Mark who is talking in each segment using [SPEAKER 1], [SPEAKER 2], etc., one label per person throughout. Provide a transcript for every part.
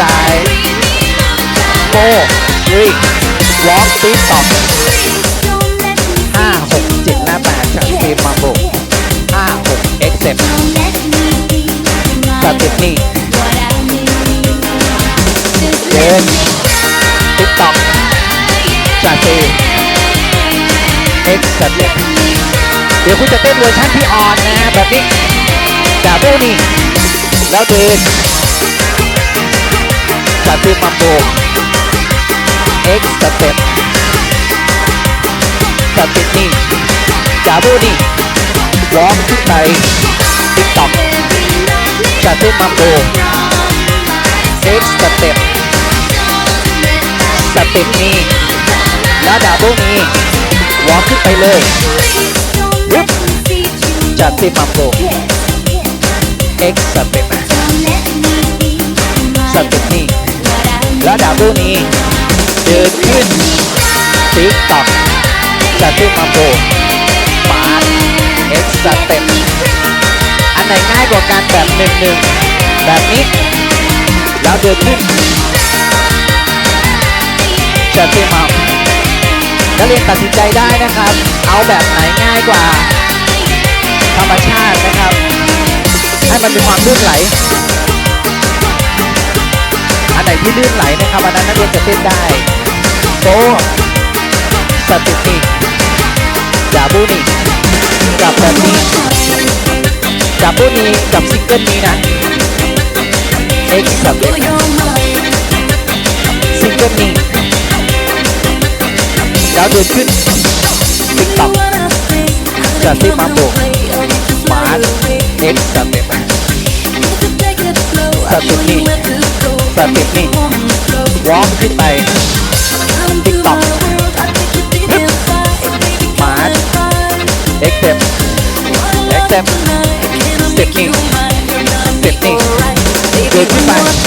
[SPEAKER 1] ซ้ายโฟทรีวอล์กติ๊กต็อกห้าหกเจ็ดหน้าแปดจากทีมมาโบห้าหกเอ็กเซปสเต็ปนี่เดินติ๊กต็อกจากทีเอ็กสเต็ปเดี๋ยวคุณจะเต้นเวอร์ชันที่ออนนะแบบนี้ดับเบลนี่แล้วเดิน จากทีมมาโบ X สเต็ปสเต็ปนี่จาบูนี่วอล์กขึ้นไปติ๊กต็อกจากทีมมาโบ X สเต็ปสเต็ปนี่แล้วดับเบิลนี่วอล์กขึ้นไปเลยยึบจากทีมมาโบ X สเต็ปสเต็ปนี่ แล้วดับเบิลนี่เดินขึ้นติ๊กต็อกจากทีมมาโบมาร์ X สเต็ปอันไหนง่ายกว่ากันแบบหนึ่งหนึ่งแบบนี้ แล้วเดินขึ้นจากทีมมานักเรียนตัดสินใจได้นะครับ เอาแบบไหนง่ายกว่า ธรรมชาตินะครับ ให้มันมีความลื่นไหลอันไหน ที่ลื่นไหลนะครับอันนั้นนักเรียนจะเต้นได้โตสติติจาบูนี่กับแบบนี้จาบูนี่กับซิงเกิลนี้นะ X สเต็ปซิงเกิลนี้แล้วเดินขึ้นติ๊กต็อกจากที่มาโบมาร์ X สเต็ปสต็ปนี่ สเต็ปนี่วอล์กขึ้นไปติ๊กต็อกมาร์ X เต็ป X เต็ปสเต็ปนี่สเต็ปนี่เดินขึ้นไป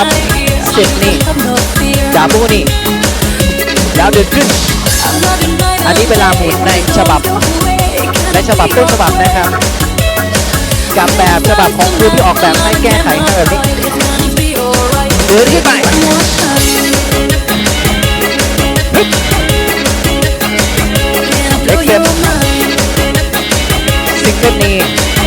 [SPEAKER 1] ครับสเต็ปนี่จาบูนี่แล้วเดินขึ้น อันนี้เวลาหมุนในฉบับในฉบับต้นฉบับนะครับกับแบบฉบับของครูที่ออกแบบให้แก้ไขให้แบบนี้เดินขึ้นไปเล็กเต็มซิงเกิลนี้